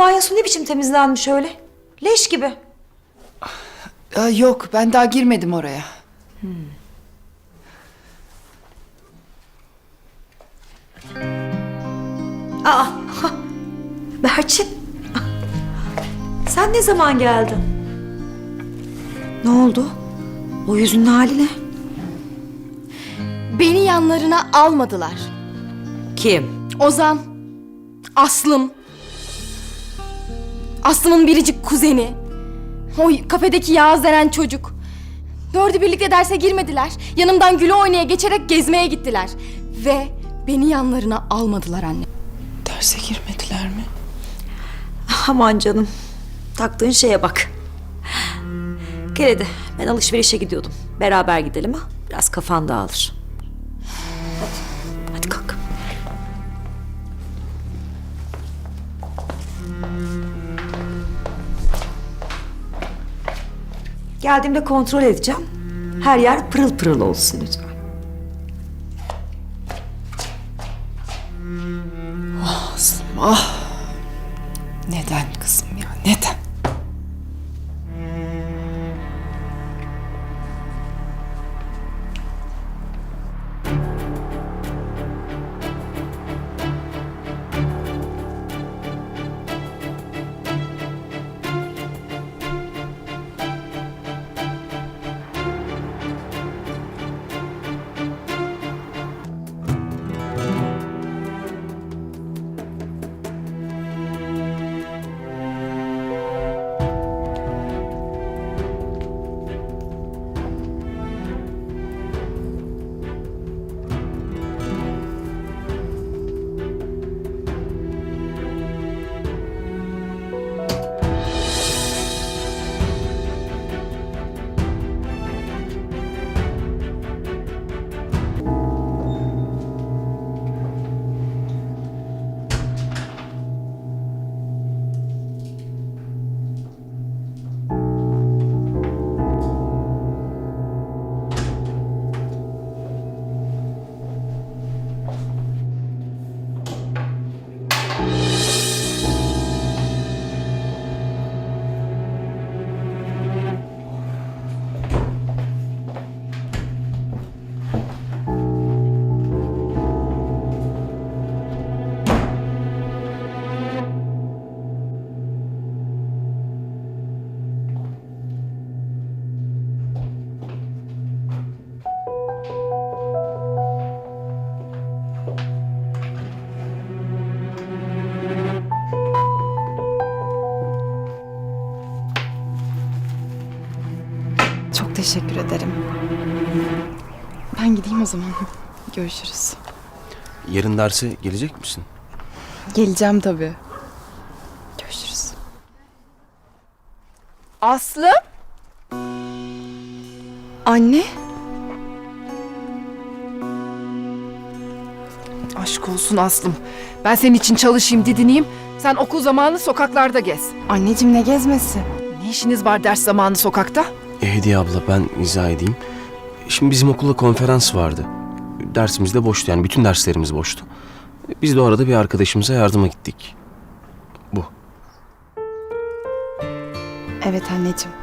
banyosu ne biçim temizlenmiş öyle? Leş gibi. Aa, yok ben daha girmedim oraya. Aa, ha, Berçin. Sen ne zaman geldin? Ne oldu? O yüzünün hali ne? Beni yanlarına almadılar. Kim? Ozan, Aslım, Aslım'ın biricik kuzeni, o kafedeki Yağız denen çocuk. Dördü birlikte derse girmediler. Yanımdan güle oynaya geçerek gezmeye gittiler. Ve beni yanlarına almadılar anne. Derse girmediler mi? Aman canım. Taktığın şeye bak. Hadi. Ben alışverişe gidiyordum. Beraber gidelim ha. Biraz kafan dağılır. Geldiğimde kontrol edeceğim. Her yer pırıl pırıl olsun lütfen. Çok teşekkür ederim. Ben gideyim o zaman. Görüşürüz. Yarın derse gelecek misin? Geleceğim tabii. Görüşürüz. Aslı? Anne? Aşk olsun Aslım. Ben senin için çalışayım, didineyim. Sen okul zamanı sokaklarda gez. Anneciğim ne gezmesi? Ne işiniz var ders zamanı sokakta? E, Hediye abla ben izah edeyim. Şimdi bizim okulda konferans vardı. Dersimiz de boştu yani bütün derslerimiz boştu. Biz de o arada bir arkadaşımıza yardıma gittik. Bu. Evet anneciğim.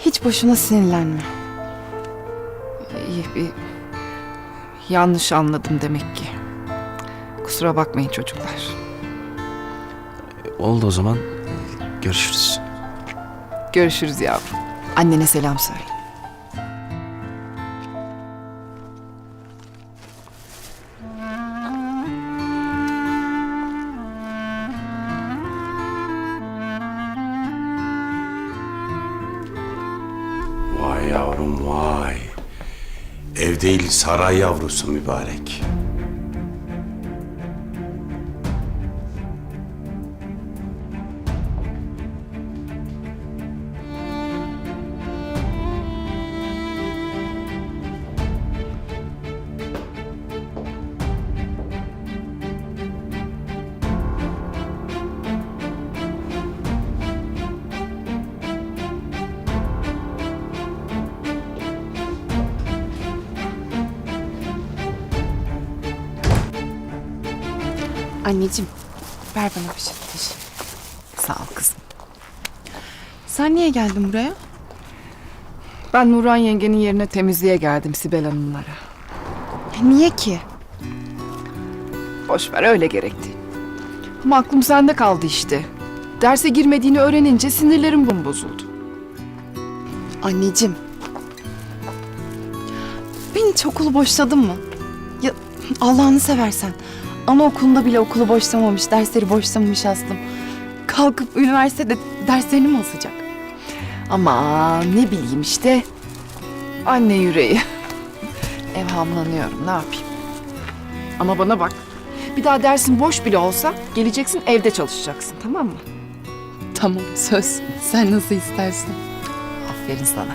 Hiç boşuna sinirlenme. İyi, bir... Yanlış anladım demek ki. Kusura bakmayın çocuklar. Oldu o zaman. Görüşürüz. Görüşürüz yavrum. Annene selam söyle. Vay yavrum vay. Ev değil saray yavrusu mübarek. Anneciğim ver bana bir şey. bir şey. Sen niye geldin buraya? Ben Nurhan yengenin yerine temizliğe geldim Sibel Hanımlara. Niye ki? Boş ver öyle gerekti. Ama aklım sende kaldı işte. Derse girmediğini öğrenince sinirlerim bum bozuldu. Anneciğim. Ben hiç okulu boşladın mı? Ya Allah'ını seversen. Anaokulunda bile okulu boşlamamış, dersleri boşlamamış Aslım. Kalkıp üniversitede derslerini mi asacak? Ama ne bileyim işte. Anne yüreği. Evhamlanıyorum ne yapayım. Ama bana bak. Bir daha dersin boş bile olsa geleceksin evde çalışacaksın tamam mı? Tamam söz. Sen nasıl istersen. Aferin sana.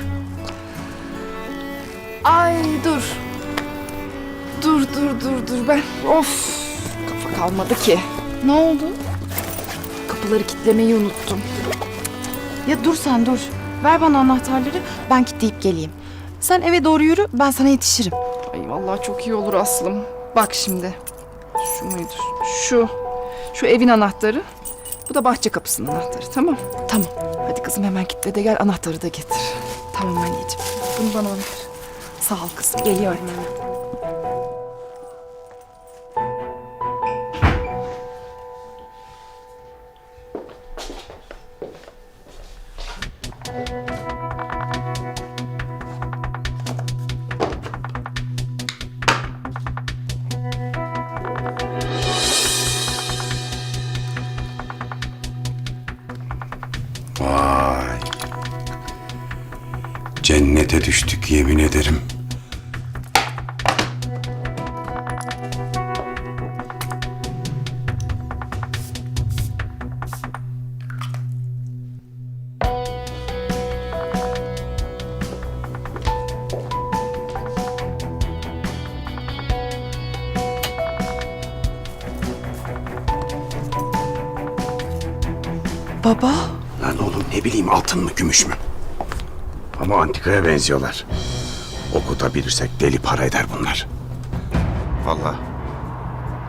Ay dur. Dur dur dur dur ben. Of kafa kalmadı ki. Ne oldu? Kapıları kilitlemeyi unuttum. Ya dur sen dur. Ver bana anahtarları ben kilitleyip geleyim. Sen eve doğru yürü ben sana yetişirim. Ay vallahi çok iyi olur Aslım. Bak şimdi. Şu muydu? Şu. Şu evin anahtarı. Bu da bahçe kapısının anahtarı tamam. Tamam. Hadi kızım hemen kilitle de gel anahtarı da getir. Tamam anneciğim. Bunu bana ver. Sağ ol kızım. Geliyorum hemen. Cennete düştük yemin ederim. Baba. Lan oğlum ne bileyim altın mı gümüş mü? Ama antikaya benziyorlar. Okutabilirsek deli para eder bunlar. Vallahi.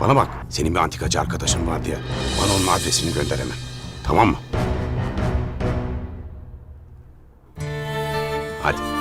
Bana bak senin bir antikacı arkadaşın var diye. Bana onun adresini gönder hemen. Tamam mı? Hadi.